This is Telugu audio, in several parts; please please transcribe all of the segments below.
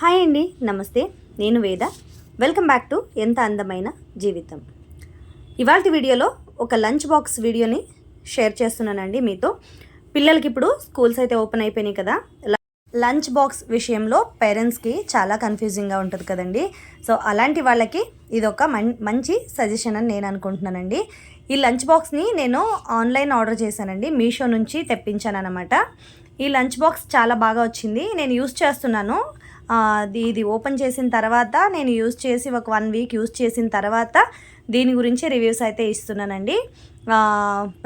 హాయ్ అండి నమస్తే. నేను వేద. వెల్కమ్ బ్యాక్ టు ఎంత అందమైన జీవితం. ఇవాళ వీడియోలో ఒక లంచ్ బాక్స్ వీడియోని షేర్ చేస్తున్నానండి మీతో. పిల్లలకి ఇప్పుడు స్కూల్స్ అయితే ఓపెన్ అయిపోయినాయి కదా. లంచ్ బాక్స్ విషయంలో పేరెంట్స్కి చాలా కన్ఫ్యూజింగ్గా ఉంటుంది కదండి. సో అలాంటి వాళ్ళకి ఇది ఒక మన్ మంచి సజెషన్ అని నేను అనుకుంటున్నానండి. ఈ లంచ్ బాక్స్ని నేను ఆన్లైన్ ఆర్డర్ చేశానండి. మీషో నుంచి తెప్పించాను అనమాట ఈ లంచ్ బాక్స్ చాలా బాగా వచ్చింది. నేను యూస్ చేస్తున్నాను. ఇది ఇది ఓపెన్ చేసిన తర్వాత నేను యూస్ చేసి ఒక వన్ వీక్ యూస్ చేసిన తర్వాత దీని గురించి రివ్యూస్ అయితే ఇస్తున్నానండి.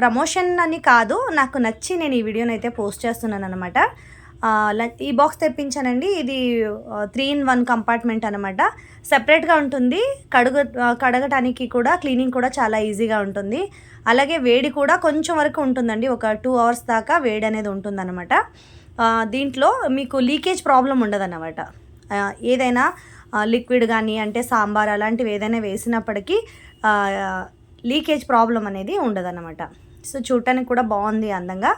ప్రమోషన్ అని కాదు నాకు నచ్చి నేను ఈ వీడియోని అయితే పోస్ట్ చేస్తున్నాను అనమాట ఈ బాక్స్ తెప్పించానండి. ఇది త్రీ ఇన్ వన్ కంపార్ట్మెంట్ అనమాట సెపరేట్గా ఉంటుంది. కడుగ కడగటానికి కూడా క్లీనింగ్ కూడా చాలా ఈజీగా ఉంటుంది. అలాగే వేడి కూడా కొంచెం వరకు ఉంటుందండి. ఒక టూ అవర్స్ దాకా వేడి అనేది ఉంటుందన్నమాట. దీంట్లో మీకు లీకేజ్ ప్రాబ్లం ఉండదన్నమాట. ఏదైనా లిక్విడ్ కానీ అంటే సాంబార్ అలాంటివి ఏదైనా వేసినప్పటికీ లీకేజ్ ప్రాబ్లం అనేది ఉండదన్నమాట. సో చూడటానికి కూడా బాగుంది అందంగా.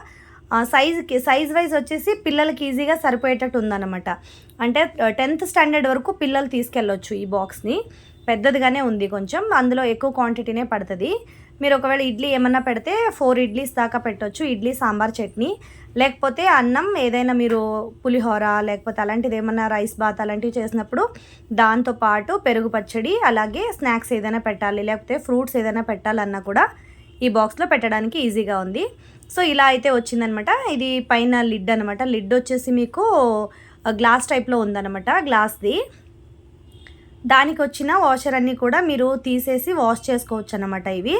సైజ్కి సైజ్ వైజ్ వచ్చేసి పిల్లలకి ఈజీగా సరిపోయేటట్టు ఉందన్నమాట. అంటే టెన్త్ స్టాండర్డ్ వరకు పిల్లలు తీసుకెళ్ళొచ్చు ఈ బాక్స్ని. పెద్దదిగానే ఉంది కొంచెం అందులో ఎక్కువ క్వాంటిటీనే పడుతుంది. మీరు ఒకవేళ ఇడ్లీ ఏమన్నా పెడితే ఫోర్ ఇడ్లీస్ దాకా పెట్టొచ్చు ఇడ్లీ సాంబార్ చట్నీ. లేకపోతే అన్నం ఏదైనా మీరు పులిహోర లేకపోతే అలాంటిది ఏమన్నా రైస్ బాత్ అలాంటివి చేసినప్పుడు దాంతో పాటు పెరుగు పచ్చడి అలాగే స్నాక్స్ ఏదైనా పెట్టాలి లేకపోతే ఫ్రూట్స్ ఏదైనా పెట్టాలన్నా కూడా ఈ బాక్స్లో పెట్టడానికి ఈజీగా ఉంది. సో ఇలా అయితే వచ్చిందనమాట. ఇది పైన లిడ్ అనమాట. లిడ్ వచ్చేసి మీకు గ్లాస్ టైప్లో ఉందన్నమాట గ్లాస్ది దానికి వచ్చిన వాషర్ అన్నీ కూడా మీరు తీసేసి వాష్ చేసుకోవచ్చు అన్నమాట ఇవి.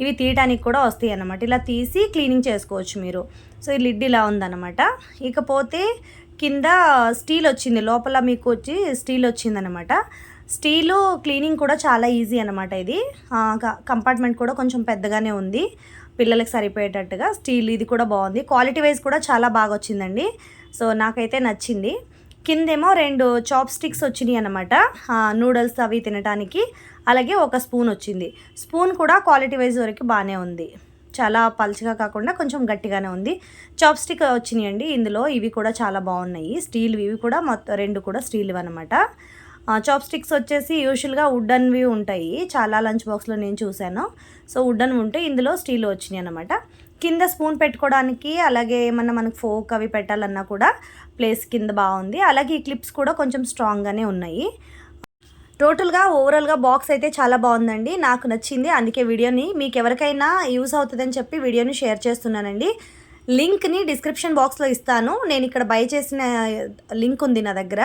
ఇవి తీయడానికి కూడా వస్తాయి అన్నమాట ఇలా తీసి క్లీనింగ్ చేసుకోవచ్చు మీరు. సో ఈ లిడ్ ఇలా ఉందన్నమాట. ఇకపోతే కింద స్టీల్ వచ్చింది. లోపల మీకు వచ్చి స్టీల్ వచ్చిందనమాట స్టీలు క్లీనింగ్ కూడా చాలా ఈజీ అనమాట ఇది. కంపార్ట్మెంట్ కూడా కొంచెం పెద్దగానే ఉంది. పిల్లలకు సరిపోయేటట్టుగా స్టీల్ ఇది కూడా బాగుంది. క్వాలిటీ వైజ్ కూడా చాలా బాగా వచ్చిందండి. సో నాకైతే నచ్చింది. కిందేమో రెండు చాప్ స్టిక్స్ వచ్చినాయి అనమాట నూడిల్స్ అవి తినడానికి అలాగే ఒక స్పూన్ వచ్చింది. స్పూన్ కూడా క్వాలిటీ వైజ్ వరకు బాగానే ఉంది. చాలా పల్చగా కాకుండా కొంచెం గట్టిగానే ఉంది. చాప్ స్టిక్ వచ్చినాయి అండి ఇందులో ఇవి కూడా చాలా బాగున్నాయి. స్టీల్ ఇవి కూడా మొత్తం రెండు కూడా స్టీల్ అనమాట చాప్ స్టిక్స్ వచ్చేసి యూజువల్గా వుడన్వి ఉంటాయి. చాలా లంచ్ బాక్స్లో నేను చూశాను. సో వుడ్డన్ ఉంటే ఇందులో స్టీల్ వచ్చినాయి అనమాట కింద స్పూన్ పెట్టుకోవడానికి అలాగే ఏమన్నా మనకు ఫోక్ అవి పెట్టాలన్నా కూడా ప్లేస్ కింద బాగుంది. అలాగే ఈ క్లిప్స్ కూడా కొంచెం స్ట్రాంగ్గానే ఉన్నాయి. టోటల్గా ఓవరాల్గా బాక్స్ అయితే చాలా బాగుందండి. నాకు నచ్చింది. అందుకే వీడియోని మీకు ఎవరికైనా యూస్ అవుతుందని చెప్పి వీడియోని షేర్ చేస్తున్నానండి. లింక్ని డిస్క్రిప్షన్ బాక్స్లో ఇస్తాను. నేను ఇక్కడ బై చేసిన లింక్ ఉంది నా దగ్గర.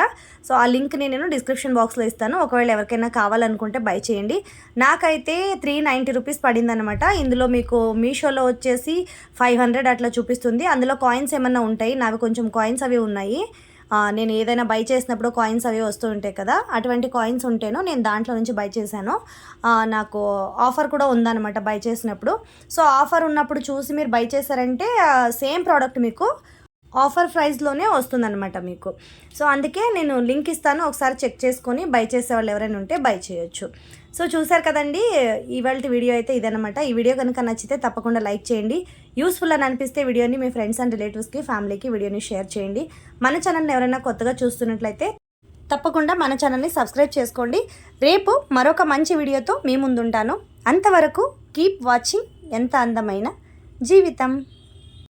సో ఆ లింక్ని నేను డిస్క్రిప్షన్ బాక్స్లో ఇస్తాను. ఒకవేళ ఎవరికైనా కావాలనుకుంటే బై చేయండి. నాకైతే త్రీ నైంటీ రూపీస్ పడిందనమాట ఇందులో మీకు మీషోలో వచ్చేసి ఫైవ్ హండ్రెడ్ అట్లా చూపిస్తుంది. అందులో కాయిన్స్ ఏమన్నా ఉంటాయి? నావి కొంచెం కాయిన్స్ అవి ఉన్నాయి. నేను ఏదైనా బై చేసినప్పుడు కాయిన్స్ అవి వస్తూ ఉంటాయి కదా అటువంటి కాయిన్స్ ఉంటేనో నేను దాంట్లో నుంచి బై చేశాను. నాకు ఆఫర్ కూడా ఉందన్నమాట బై చేసినప్పుడు. సో ఆఫర్ ఉన్నప్పుడు చూసి మీరు బై చేశారంటే సేమ్ ప్రోడక్ట్ మీకు ఆఫర్ ప్రైస్లోనే వస్తుందన్నమాట మీకు. సో అందుకే నేను లింక్ ఇస్తాను. ఒకసారి చెక్ చేసుకొని బై చేసే వాళ్ళు ఎవరైనా ఉంటే బై చేయొచ్చు. సో చూసారు కదండి ఇవాళ వీడియో అయితే ఇదనమాట ఈ వీడియో కనుక నచ్చితే తప్పకుండా లైక్ చేయండి. యూస్ఫుల్ అని అనిపిస్తే వీడియోని మీ ఫ్రెండ్స్ అండ్ రిలేటివ్స్కి ఫ్యామిలీకి వీడియోని షేర్ చేయండి. మన ఛానల్ని ఎవరైనా కొత్తగా చూస్తున్నట్లయితే తప్పకుండా మన ఛానల్ని సబ్స్క్రైబ్ చేసుకోండి. రేపు మరొక మంచి వీడియోతో మీ ముందుంటాను. అంతవరకు కీప్ వాచింగ్. ఎంత అందమైన జీవితం.